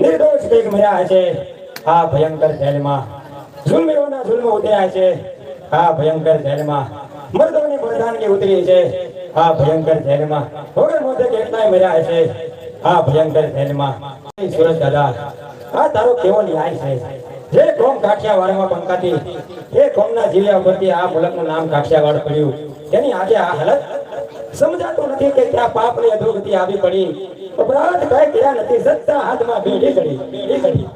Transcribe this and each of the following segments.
નિર્દોષ કંઈક મર્યા હશે. આ ભયંકર જેલમાં જુલ્મીઓના જુલ્મ ઉતર્યા છે. આ ભયંકર જેલમાં મર્દોની બળદાનગી ઉતરી છે. આ ભયંકર જેલમાં વગર મોતે કેટલાય મર્યા હશે. આ ભયંકર જેલમાં સુરજ દાદા. આ તારો કેવો ન્યાય છે? જે કોમ કાઠિયાવાડમાં પંકાતી એ કોમના જિલ્લા પરથી આ મુલકનું નામ કાઠિયાવાડ પડ્યું. તેની આજે આ હાલત સમજાતું નથી કે ત્યાં પાપની અધોગતિ આવી પડી. અપરાધ કઈ કર્યા નથી સત્તા હાથમાં બેડી કરી. બેડી કરી.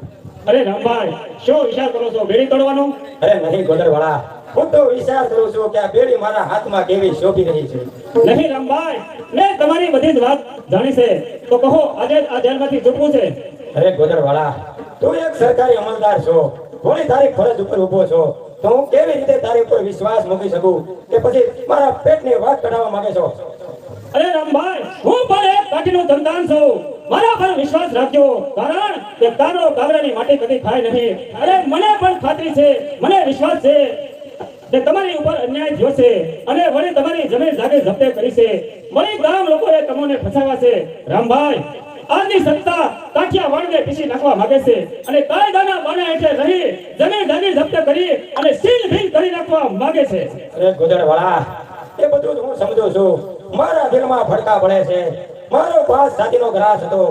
અરે રામભાઈ શું વિચાર કરો છો? બેડી તોડવાનો? અરે નહીં ગોદરવાળા. હું તો વિચાર કરું છું કે આ બેડી મારા હાથમાં કેવી શોભી રહી છે. નહીં રામભાઈ મેં તમારી બધી જ વાત જાણી છે. તો કહો આજે આ જેલમાંથી છૂટવું છે? અરે ગોદરવાળા તું એક સરકારી અમલદાર છો. ઘણી તારી ફરજ ઉપર ઊભો છો? તો હું કેવી રીતે તારી ઉપર વિશ્વાસ મૂકી શકું કે પછી મારા પેટની વાત કઢાવવા માંગે છો? અરે રામભાઈ, હું પણ એક કાઠીનું ધંધાન છું. મારા પર વિશ્વાસ રાખજો. કારણ કે તારો કાગડાની માટી કદી ખાય નહીં. અરે મને પણ ખાતરી છે. મને વિશ્વાસ છે કે તમારી ઉપર અન્યાય થયો છે અને વળી તમારી જમીન જાગે જપ્તે કરી છે. વળી ગામ લોકોએ તમને ફસાવ્યા છે. રામભાઈ આજની સત્તા કાઠિયાવાડને પીસી નાખવા માંગે છે. અને કાયદાના બાના એટલે રહી જમીન જાગીર જપ્ત કરી અને સીલ ભીલ કરી નાખવા માંગે છે. અરે ગોદરવાળા એ બધું હું સમજુ છું. મારા દિલમાં ભડકા પડે છે. મારો પાસ જાતિનો ગ્રાસ હતો.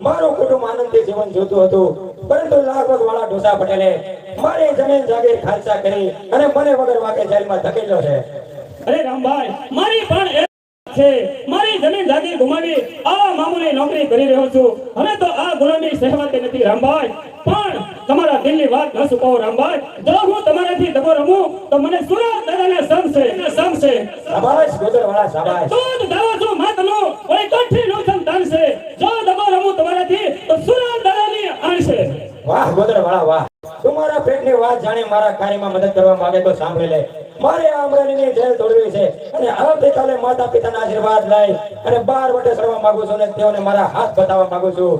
મારું કુટુંબ આનંદી જીવન જોતું હતું. પરંતુ લાગવગ વાળા ઢોસા પટેલે મારી જમીન જાગીર ખાલસા કરી અને મને વગર વાકે જેલમાં ધકેલ્યો છે. અરે રામભાઈ મારી પણ છે. મારી જમીન જાગીર ગુમાવી આ મામૂલી નોકરી કરી રહ્યો છું. હવે તો આ ગુલામી સહેવાતી નથી રામભાઈ. પણ તમારા દિલની વાત ન સુકાવો રામભાઈ. જો હું તમારાથી દબો રમું તો મને સુરત દાદાને સમશે સમશે શાબાશ ગોદરવાળા શાબાશ. જ દાવો છું માતનો ઓય કઠી નું સંતાન છે જો દબો રમું તમારાથી તો સુરત દાદાની આણશે. વાહ ગોદરવાળા વાહ. તમારા મારા પેટની વાત જાણે મારા કાર્યમાં મદદ કરવા માંગે તો સાંભળી લે. મારે આ અમરેલીની જેલ તોડવી છે. અને આવતીકાલે માતા પિતાના આશીર્વાદ લઈ અને બાર વટે સરવા માંગુ છું અને તેઓને મારા હાથ બતાવવા માંગુ છું.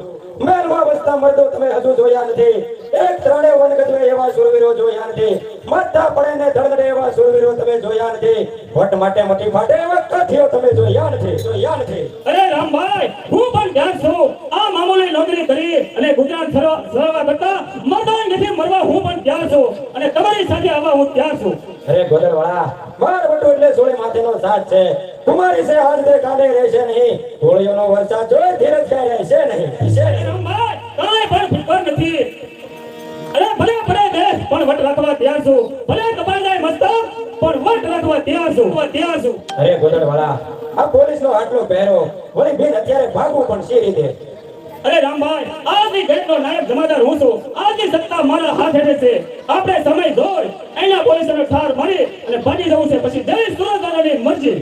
મહેલમાં વસતા મર્દો તમે હજુ જોયા નથી. એક ત્રણે વનગતવે એવા સુરવીરો જોયા નથી. માથા પડે ને એવા સુરવીરો તમે જોયા નથી. વટ માટે મટી માટે એવા કાઠીઓ તમે જોયા નથી. જોયા નથી. અરે રામભાઈ, હું પણ ત્યાં છું. આ મામૂલી નોકરી કરી અને ગુજરાત સરવા કરતા મરદોય નથી હું પણ ત્યાં છું. અને તમારી સાથે આવવા હું ત્યાં છું. અરે ગોદરવાળા માર વટુ એટલે સોળે માથેનો સાથ છે. તમારી સે હાથ દે કાલે રહેશે નહીં. હોળીઓનો વરસાદ જોઈ ધીરજ ક્યાંય રહેશે નહીં. છે. રામભાઈ પણ ફિકર નથી. અરે ભલે પડે દેશ પણ વટ રાખવા ત્યાં છું. ભલે કપાઈ જાય મસ્તક પણ વટ રાખવા ત્યાં છું. ત્યાં છું. અરે ગોદરવાળા આ પોલીસનો આટલો પહેરો વળી બેન અત્યારે ભાગવું પણ સી રીતે? અરે રામભાઈ આજની ઘટનો નાયક જમાદાર હું છું. આજની સત્તા મારા હાથ હેઠે છે આપણે સમય જોઈ એના પોલીસોને ઠાર મળી અને બની જવું છે. પછી જય સુરત મરજી.